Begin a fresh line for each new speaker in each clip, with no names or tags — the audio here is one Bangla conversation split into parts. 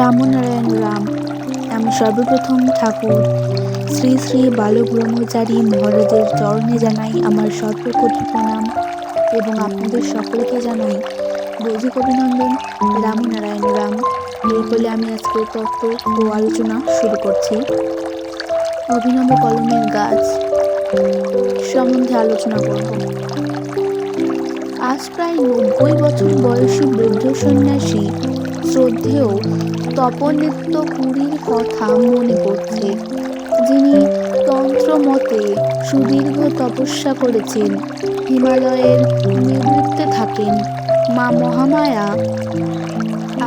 রামনারায়ণ রাম আমি সর্বপ্রথম ঠাকুর। শ্রী শ্রী বালক ব্রহ্মচারী মহারাজের চরণে জানাই আমার সর্বকোটি প্রণাম এবং আপনাদের সকলকে জানাই বৈদিক অভিনন্দন রামনারায়ণ রাম এই বলে আমি আজকে তত্ত্ব ও আলোচনা শুরু করছি। অভিনব কলমের গাছ সম্বন্ধে আলোচনা করব। আজ প্রায় নব্বই বছর বয়সী বৃদ্ধ সন্ন্যাসী শ্রদ্ধেয় তপনিত্য পুরীর কথা মনে পড়ছে। যিনি তন্ত্রমতে সুদীর্ঘ তপস্যা করেছেন, হিমালয়ের নিবৃত্তে থাকেন মা মহামায়া,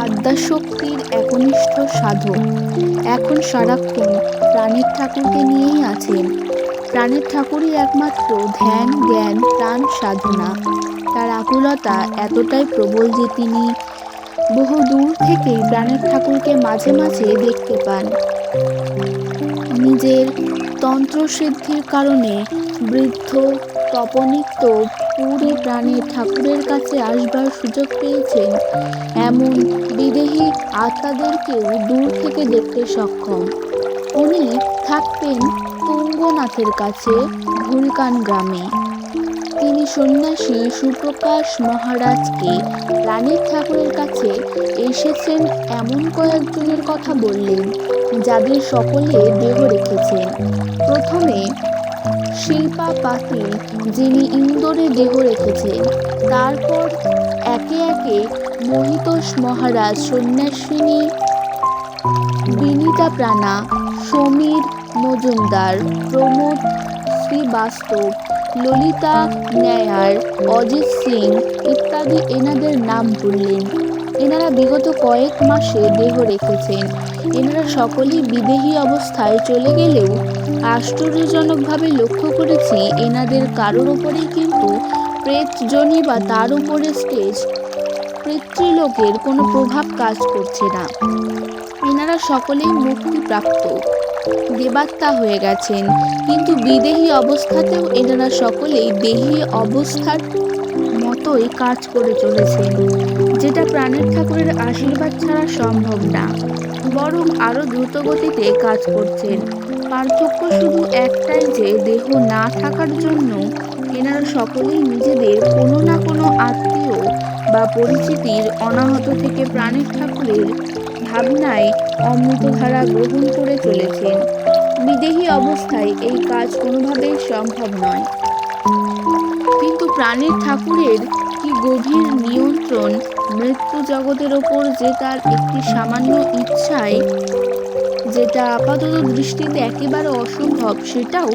আদ্যাশক্তির একনিষ্ঠ সাধক। এখন সারাক্ষণ প্রাণের ঠাকুরকে নিয়েই আছেন। প্রাণের ঠাকুরই একমাত্র ধ্যান, জ্ঞান, প্রাণ সাধনা। তার আকুলতা এতটাই প্রবল যে তিনি বহু দূর থেকেই প্রাণের ঠাকুরকে মাঝে মাঝে দেখতে পান। নিজের তন্ত্রসিদ্ধির কারণে বৃদ্ধ, তপনিত্য পুরী প্রাণের ঠাকুরের কাছে আসবার সুযোগ পেয়েছেন। এমন বিদেহী আত্মাদেরকেও দূর থেকে দেখতে সক্ষম। উনি থাকতেন তুঙ্গনাথের কাছে, ভুলকান গ্রামে। তিনি সন্ন্যাসী সুপ্রকাশ মহারাজকে রানীর ঠাকুরের কাছে এসেছেন এমন কয়েকজনের কথা বললেন, যাদের সকলে দেহ রেখেছেন প্রথমে শিল্পা পাতিল যিনি ইন্দোরে দেহ রেখেছেন, তারপর একে একে মহিতোষ মহারাজ সন্ন্যাসিনী বিনীতা প্রাণা সমীর মজুমদার প্রমোদ শ্রীবাস্তব ললিতা নায়ার অজিত সিং ইত্যাদি এনাদের নাম বললেন এনারা বিগত কয়েক মাসে দেহ রেখেছেন। এনারা সকলেই বিদেহী অবস্থায় চলে গেলেও আশ্চর্যজনকভাবে লক্ষ্য করেছি এনাদের কারোর ওপরেই কিন্তু প্রেতজনী বা তার উপরে স্টেজ পিতৃলোকের কোনো প্রভাব কাজ করছে না। এনারা সকলেই মুক্তিপ্রাপ্ত। দেবাত্মা হয়ে গেছেন। কিন্তু বিদেহী অবস্থাতেও এনারা সকলেই দেহী অবস্থার মতোই কাজ করে চলেছেন। যেটা প্রাণের ঠাকুরের আশীর্বাদ ছাড়া সম্ভব না। বরং আরও দ্রুত গতিতে কাজ করছেন। পার্থক্য শুধু একটাই যে, দেহ না থাকার জন্য এনারা সকলেই নিজেদের কোনো না কোনো আত্মীয় বা পরিচিতির অনাহত থেকে প্রাণের ঠাকুরের ভাবনায় অমৃতধারা গ্রহণ করে চলেছেন। বিদেহী অবস্থায় এই কাজ কোনোভাবেই সম্ভব নয়। কিন্তু প্রাণের ঠাকুরের কি গভীর নিয়ন্ত্রণ মৃত্যু জগতের ওপর যে তার একটি সামান্য ইচ্ছায়, যেটা আপাতত দৃষ্টিতে একেবারে অসম্ভব, সেটাও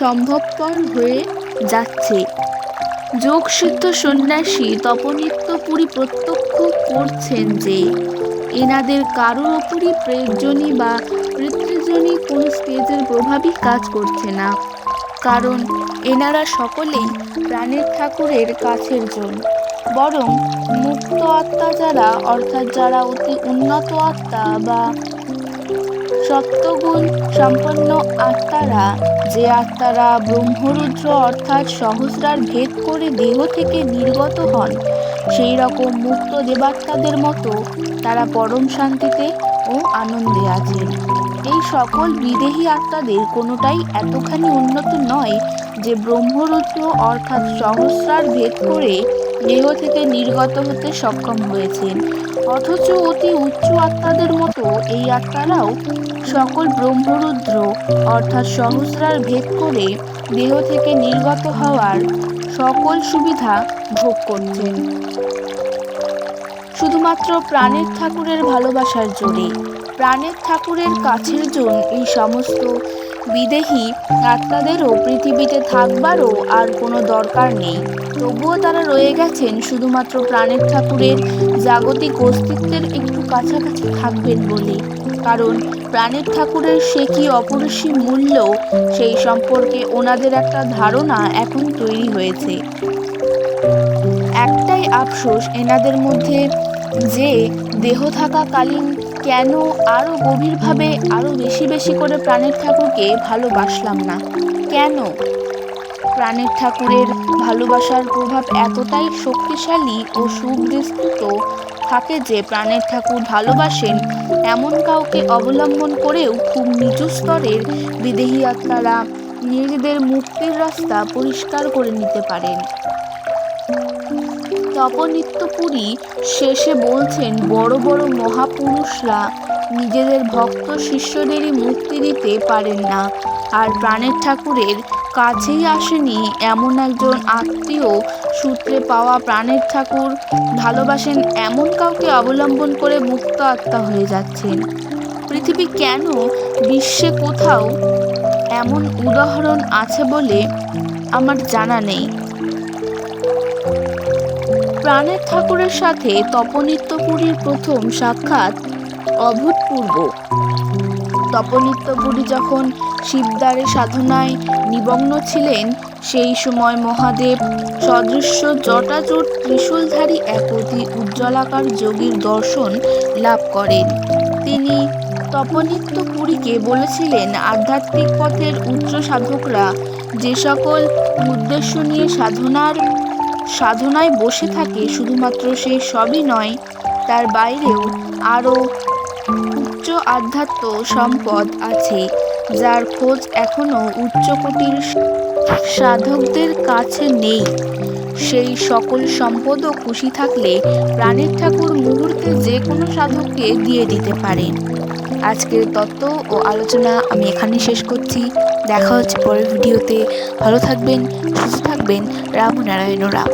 সম্ভবপর হয়ে যাচ্ছে। যোগসিদ্ধ সন্ন্যাসী তপনিত্যপুরী প্রত্যক্ষ করছেন যে এনাদের কারোর ওপরই প্রেতজনী বা পিতৃজনী কোনো স্টেজের প্রভাবই কাজ করছে না। কারণ এনারা সকলেই প্রাণের ঠাকুরের কাছের জন। বরং মুক্ত আত্মা যারা, অর্থাৎ যারা অতি উন্নত আত্মা বা সত্যগুণ সম্পন্ন আত্মারা, যে আত্মারা ব্রহ্মরুদ্র অর্থাৎ সহস্রার ভেদ করে দেহ থেকে নির্গত হন সেই রকম মুক্ত দেবাত্মাদের মতো তারা পরম শান্তিতে ও আনন্দে আছেন এই সকল বিদেহী আত্মাদের কোনোটাই এতখানি উন্নত নয় যে ব্রহ্মরুদ্র অর্থাৎ সহস্রার ভেদ করে দেহ থেকে নির্গত হতে সক্ষম হয়েছেন অথচ অতি উচ্চ আত্মাদের মতো এই আত্মারাও সকল ব্রহ্মরুদ্র অর্থাৎ সহস্রার ভেদ করে দেহ থেকে নির্গত হওয়ার সকল সুবিধা ভোগ করছেন শুধুমাত্র প্রাণের ঠাকুরের ভালোবাসার জোরে। প্রাণের ঠাকুরের কাছের জন এই সমস্ত বিদেহী আত্মাদেরও পৃথিবীতে থাকবারও আর কোনো দরকার নেই। তবুও তারা রয়ে গেছেন শুধুমাত্র প্রাণের ঠাকুরের জাগতিক অস্তিত্বের একটু কাছাকাছি থাকবেন বলে। কারণ প্রাণের ঠাকুরের সে কি অপরিসীম মূল্য, সেই সম্পর্কে ওনাদের একটা ধারণা এখন তৈরি হয়েছে। একটাই আফসোস এনাদের মধ্যে যে দেহ থাকাকালীন কেন আরও গভীরভাবে আরও বেশি বেশি করে প্রাণের ঠাকুরকে ভালোবাসলাম না? কেন? প্রাণের ঠাকুরের ভালোবাসার প্রভাব এতটাই শক্তিশালী ও সুবিস্তৃত থাকে যে প্রাণের ঠাকুর ভালোবাসেন, এমন কাউকে অবলম্বন করেও খুব নিচু স্তরের বিদেহী আত্মারা নিজেদের মুক্তির রাস্তা পরিষ্কার করে নিতে পারেন। তপনিত্যপুরী শেষে বলছেন, বড় বড় মহাপুরুষরা নিজেদের ভক্ত শিষ্যদেরই মুক্তি দিতে পারেন না। আর প্রাণের ঠাকুরের কাছেই আসেনি এমন একজন আত্মীয় সূত্রে পাওয়া প্রাণের ঠাকুর ভালোবাসেন এমন কাউকে অবলম্বন করে মুক্ত আত্মা হয়ে যাচ্ছেন। পৃথিবী কেন, বিশ্বে কোথাও এমন উদাহরণ আছে বলে আমার জানা নেই। প্রাণের ঠাকুরের সাথে তপনিত্যপুরীর প্রথম সাক্ষাৎ অভূতপূর্ব। তপনিত্যপুরী যখন শিবদারের সাধনায় নিমগ্ন ছিলেন সেই সময় মহাদেব সদৃশ্য জটাজট ত্রিশূলধারী এক অতি উজ্জ্বলাকার যোগীর দর্শন লাভ করেন। তিনি তপনিত্য পুরীকে বলেছিলেন, আধ্যাত্মিক পথের উচ্চ সাধকরা যে সকল উদ্দেশ্য নিয়ে সাধনার, সাধনায় বসে থাকে, শুধুমাত্র সেই সবই নয়, তার বাইরেও আরও উচ্চ আধ্যাত্ম সম্পদ আছে, যার খোঁজ এখনও উচ্চকোটির সাধকদের কাছে নেই। সেই সকল সম্পদও খুশি থাকলে প্রাণের ঠাকুর মুহূর্তে যে কোনো সাধককে দিয়ে দিতে পারেন। আজকের তত্ত্ব ও আলোচনা আমি এখানে শেষ করছি। দেখা হচ্ছে পরের ভিডিওতে। ভালো থাকবেন, সুস্থ থাকবেন। রাম নারায়ণ রাম